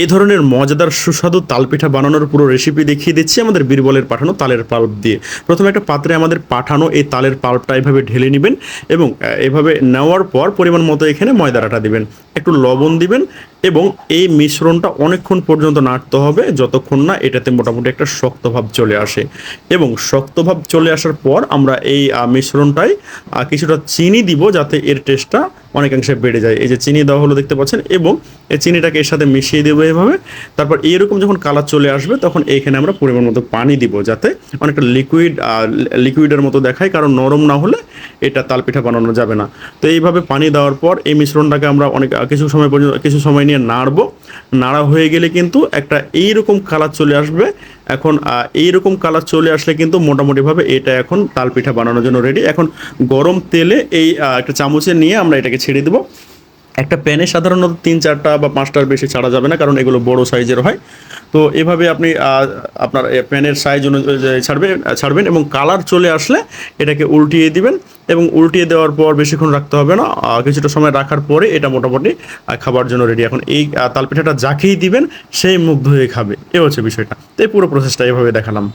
এই ধরনের মজাদার সুস্বাদু তালপিঠা বানানোর পুরো রেসিপি দেখিয়ে দিচ্ছি। আমাদের বীরবলের পাঠানো তালের পাল্প দিয়ে। প্রথমে একটা পাত্রে আমাদের পাঠানো এই তালের পাল্পটা এভাবে ঢেলে নেবেন এবং এভাবে নেওয়ার পর পরিমাণ মতো এখানে ময়দার আটা দিবেন। একটু লবণ দিবেন এবং এই মিশ্রণটা অনেকক্ষণ পর্যন্ত নাড়তে হবে, যতক্ষণ না এটাতে মোটামুটি একটা শক্ত ভাব চলে আসে। এবং শক্ত ভাব চলে আসার পর আমরা এই মিশ্রণটায় কিছুটা চিনি দিব যাতে এর টেস্টটা অনেকাংশে বেড়ে যায়। এই যে চিনি দেওয়া হলো দেখতে পাচ্ছেন, এবং এই চিনিটাকে এর সাথে মিশিয়ে দেবো এভাবে। তারপর এরকম যখন কালার চলে আসবে, তখন এইখানে আমরা পরিমাণ মতো পানি দিব যাতে অনেকটা লিকুইড লিকুইডের মতো দেখায়, কারণ নরম না হলে এটা তালপিঠা বানানো যাবে না। তো এইভাবে পানি দেওয়ার পর এই মিশ্রণটাকে আমরা অনেক, কিছু সময় পর্যন্ত, কিছু সময় নিয়ে নাড়বো। নাড়া হয়ে গেলে কিন্তু একটা এইরকম কালার চলে আসবে। এখন এইরকম কালার চলে আসলে কিন্তু মোটামুটিভাবে এটা এখন তালপিঠা বানানোর জন্য রেডি এখন গরম তেলে এই একটা চামচে নিয়ে আমরা এটাকে ছেড়ে দেবো। একটা প্যানে সাধারণত তিন চারটা বা পাঁচটার বেশি ছাড়া যাবে না, কারণ এগুলো বড় সাইজের হয়। তো এভাবে আপনি আপনার প্যানের সাইজ অনুযায়ী ছাড়বেন ছাড়বেন এবং কালার চলে আসলে এটাকে উল্টিয়ে দিবেন। এবং উল্টিয়ে দেওয়ার পর বেশিক্ষণ রাখতে হবে না। কিছুটা সময় রাখার পরে এটা মোটামুটি খাবার জন্য রেডি এখন এই তালপিঠাটা যাকেই দিবেন, সেই মুগ্ধ হয়ে খাবে। এ হচ্ছে বিষয়টা। তো এই পুরো প্রসেসটা এভাবে দেখালাম।